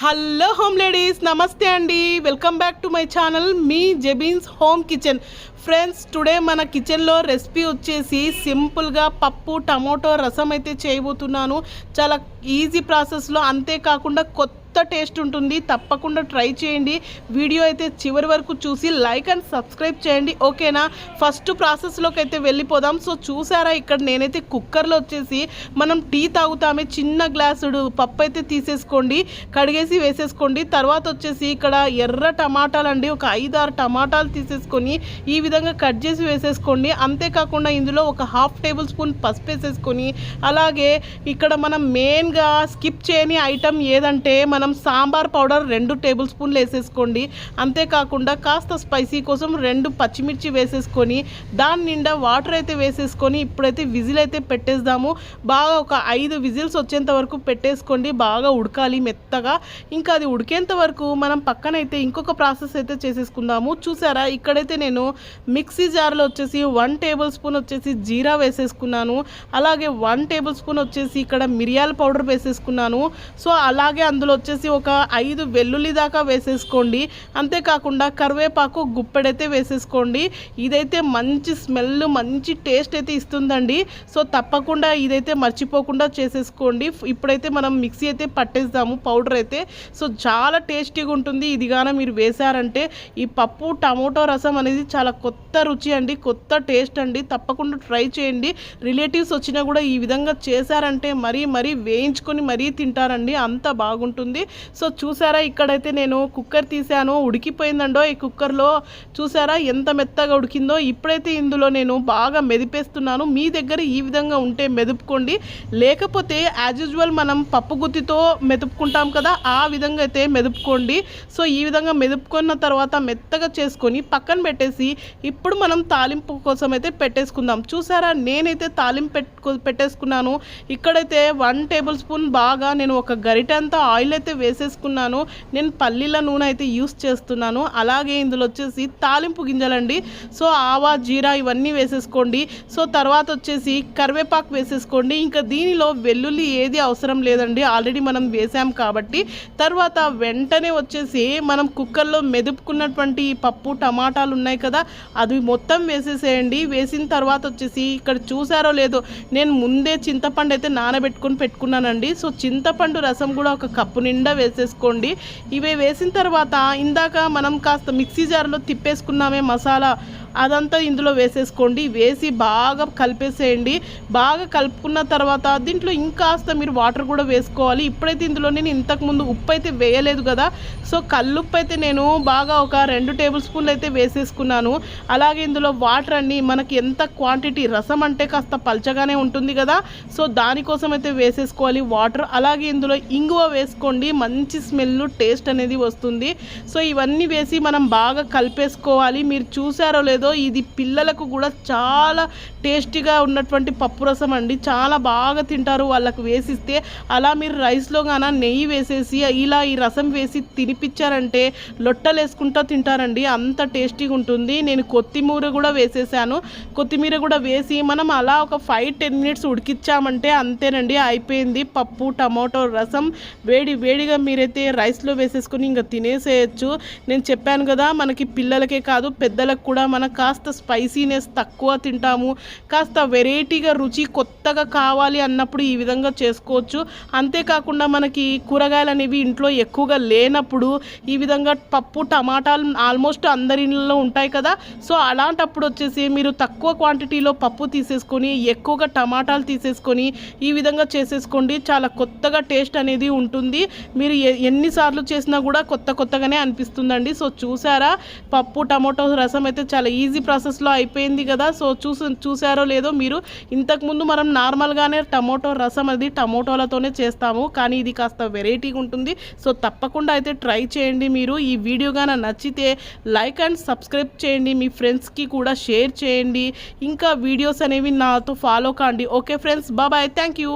Hello home ladies నమస్తే అండి. Welcome back to my channel మీ జెబీన్స్ హోమ్ కిచెన్. ఫ్రెండ్స్ టుడే మన కిచెన్లో రెసిపీ వచ్చేసి సింపుల్గా పప్పు టమోటో రసం అయితే చేయబోతున్నాను. చాలా ఈజీ ప్రాసెస్లో అంతేకాకుండా కొత్త టేస్ట్ ఉంటుంది తప్పకుండా ట్రై చేయండి. వీడియో అయితే చివరి వరకు చూసి లైక్ అండ్ సబ్స్క్రైబ్ చేయండి. ఓకేనా? ఫస్ట్ ప్రాసెస్లోకి అయితే వెళ్ళిపోదాం. సో చూసారా ఇక్కడ నేనైతే కుక్కర్లో వచ్చేసి మనం టీ తాగుతామే. చిన్న గ్లాసుడు పప్పు అయితే తీసేసుకోండి కడిగేసి వేసేసుకోండి. తర్వాత వచ్చేసి ఇక్కడ ఎర్ర టమాటాలు అండి ఒక ఐదారు టమాటాలు తీసేసుకొని ఈ విధంగా కట్ చేసి వేసేసుకోండి. అంతేకాకుండా ఇందులో ఒక హాఫ్ టేబుల్ స్పూన్ పసుపు వేసేసుకొని అలాగే ఇక్కడ మనం మెయిన్గా స్కిప్ చేయని ఐటమ్ ఏదంటే మనం సాంబార్ పౌడర్ రెండు టేబుల్ స్పూన్లు వేసేసుకోండి. అంతేకాకుండా కాస్త స్పైసీ కోసం రెండు పచ్చిమిర్చి వేసేసుకొని దాని నిండా వాటర్ అయితే వేసేసుకొని ఇప్పుడైతే విజిల్ అయితే పెట్టేద్దాము. బాగా ఒక ఐదు విజిల్స్ వచ్చేంత వరకు పెట్టేసుకోండి. బాగా ఉడకాలి మెత్తగా. ఇంకా అది ఉడికేంత వరకు మనం పక్కనైతే ఇంకొక ప్రాసెస్ అయితే చేసేసుకుందాము. చూసారా? ఇక్కడైతే నేను మిక్సీ జార్లో వచ్చేసి వన్ టేబుల్ స్పూన్ వచ్చేసి జీరా వేసేసుకున్నాను. అలాగే వన్ టేబుల్ స్పూన్ వచ్చేసి ఇక్కడ మిరియాల పౌడర్ వేసేసుకున్నాను. సో అలాగే అందులో వచ్చేసి ఒక ఐదు వెల్లుల్లి దాకా వేసేసుకోండి. అంతేకాకుండా కరివేపాకు గుప్పెడైతే వేసేసుకోండి. ఇదైతే మంచి స్మెల్ మంచి టేస్ట్ అయితే ఇస్తుందండి. సో తప్పకుండా ఇదైతే మర్చిపోకుండా చేసేసుకోండి. ఇప్పుడైతే మనం మిక్సీ అయితే పట్టేస్తాము పౌడర్ అయితే. సో చాలా టేస్టీగా ఉంటుంది. ఇదిగాన మీరు వేశారంటే ఈ పప్పు టమోటో రసం అనేది చాలా కొత్త రుచి అండి కొత్త టేస్ట్ అండి. తప్పకుండా ట్రై చేయండి. రిలేటివ్స్ వచ్చినా కూడా ఈ విధంగా చేశారంటే మరీ మరీ వేయించుకొని మరీ తింటారండి. అంత బాగుంటుంది. సో చూసారా ఇక్కడైతే నేను కుక్కర్ తీసాను ఉడికిపోయిందండో ఈ కుక్కర్లో. చూసారా ఎంత మెత్తగా ఉడికిందో. ఇప్పుడైతే ఇందులో నేను బాగా మెదిపేస్తున్నాను. మీ దగ్గర ఈ విధంగా ఉంటే మెదుపుకోండి. లేకపోతే యాజ్ యూజువల్ మనం పప్పు గుత్తితో మెదుపుకుంటాం కదా ఆ విధంగా అయితే మెదుపుకోండి. సో ఈ విధంగా మెదుపుకున్న తర్వాత మెత్తగా చేసుకొని పక్కన పెట్టేసి ఇప్పుడు మనం తాలింపు కోసం అయితే పెట్టేసుకుందాం. చూసారా నేనైతే తాలింపు పెట్టు పెట్టేసుకున్నాను. ఇక్కడైతే వన్ టేబుల్ స్పూన్ బాగా నేను ఒక గరిటెంతా ఆయిల్ అయితే వేసేసుకున్నాను. నేను పల్లీల నూనె అయితే యూస్ చేస్తున్నాను. అలాగే ఇందులో వచ్చేసి తాలింపు గింజలండి. సో ఆవా జీరా ఇవన్నీ వేసేసుకోండి. సో తర్వాత వచ్చేసి కరివేపాకు వేసేసుకోండి. ఇంకా దీనిలో వెల్లుల్లి ఏది అవసరం లేదండి. ఆల్రెడీ మనం వేసాం కాబట్టి. తర్వాత వెంటనే వచ్చేసి మనం కుక్కర్లో మెదుపుకున్నటువంటి పప్పు టమాటాలు ఉన్నాయి కదా అవి మొత్తం వేసేసేయండి. వేసిన తర్వాత వచ్చేసి ఇక్కడ చూసారో లేదో నేను ముందే చింతపండు అయితే నానబెట్టుకొని పెట్టుకున్నానండి. సో చింతపండు రసం కూడా ఒక కప్పు నిండా వేసేసుకోండి. ఇవి వేసిన తర్వాత ఇందాక మనం కాస్త మిక్సీ జార్లో తిప్పేసుకున్నామే మసాలా. అదంతా ఇందులో వేసేసుకోండి. వేసి బాగా కలిపేసేయండి. బాగా కలుపుకున్న తర్వాత దీంట్లో ఇంకాస్త మీరు వాటర్ కూడా వేసుకోవాలి. ఇప్పుడైతే ఇందులో నేను ఇంతకుముందు ఉప్పు అయితే వేయలేదు కదా. సో కల్లుప్పు అయితే నేను బాగా ఒక రెండు టేబుల్ స్పూన్లు అయితే వేసేసుకున్నాను. అలాగే ఇందులో వాటర్ అన్ని మనకి ఎంత క్వాంటిటీ రసం అంటే కాస్త పల్చగానే ఉంటుంది కదా. సో దానికోసం అయితే వేసేసుకోవాలి వాటర్. అలాగే ఇందులో ఇంగువ వేసుకోండి. మంచి స్మెల్ టేస్ట్ అనేది వస్తుంది. సో ఇవన్నీ వేసి మనం బాగా కలిపేసుకోవాలి. మీరు చూసారో లేదో ఇది పిల్లలకు కూడా చాలా టేస్టీగా ఉన్నటువంటి పప్పు రసం అండి. చాలా బాగా తింటారు వాళ్ళకు వేసిస్తే. అలా మీరు రైస్లో గాన నెయ్యి వేసేసి ఇలా ఈ రసం వేసి తినిపించారంటే లొట్టలు వేసుకుంటూ తింటారండి. అంత టేస్టీగా ఉంటుంది. నేను కొత్తిమీర కూడా వేసేసాను. కొత్తిమీర కూడా వేసి మనం అలా ఒక ఫైవ్ టెన్ మినిట్స్ ఉడికిచ్చామంటే అంతేనండి అయిపోయింది. పప్పు టమాటో రసం వేడి వేడిగా మీరైతే రైస్లో వేసేసుకొని ఇంకా తినేసేయచ్చు. నేను చెప్పాను కదా మనకి పిల్లలకే కాదు పెద్దలకు కూడా మన కాస్త స్పైసీనెస్ తక్కువ తింటాము కాస్త వెరైటీగా రుచి కొత్తగా కావాలి అన్నప్పుడు ఈ విధంగా చేసుకోవచ్చు. అంతేకాకుండా మనకి కూరగాయలు అనేవి ఇంట్లో ఎక్కువగా లేనప్పుడు ఈ విధంగా పప్పు టమాటాలు ఆల్మోస్ట్ అందరి ఇళ్ళలో ఉంటాయి కదా. సో అలాంటప్పుడు వచ్చేసి మీరు తక్కువ క్వాంటిటీలో పప్పు తీసేసుకొని ఎక్కువగా టమాటాలు తీసేసుకొని ఈ విధంగా చేసేసుకోండి. చాలా కొత్తగా టేస్ట్ అనేది ఉంటుంది. మీరు ఎ- ఎన్నిసార్లు చేసినా కూడా కొత్త కొత్తగానే అనిపిస్తుందండి. సో చూసారా? పప్పు టమాటో రసం అయితే చాలా ఈజీ ప్రాసెస్లో అయిపోయింది కదా. సో చూసి చూసారో లేదో మీరు ఇంతకుముందు మనం నార్మల్గానే టమోటో రసం అది టమోటోలతోనే చేస్తాము. కానీ ఇది కాస్త వెరైటీగా ఉంటుంది. సో తప్పకుండా అయితే ట్రై చేయండి మీరు. ఈ వీడియో కానీ నచ్చితే లైక్ అండ్ సబ్స్క్రైబ్ చేయండి. మీ ఫ్రెండ్స్కి కూడా షేర్ చేయండి. ఇంకా వీడియోస్ అనేవి నాతో ఫాలో కాండి. ఓకే ఫ్రెండ్స్ బాబాయ్ థ్యాంక్ యూ.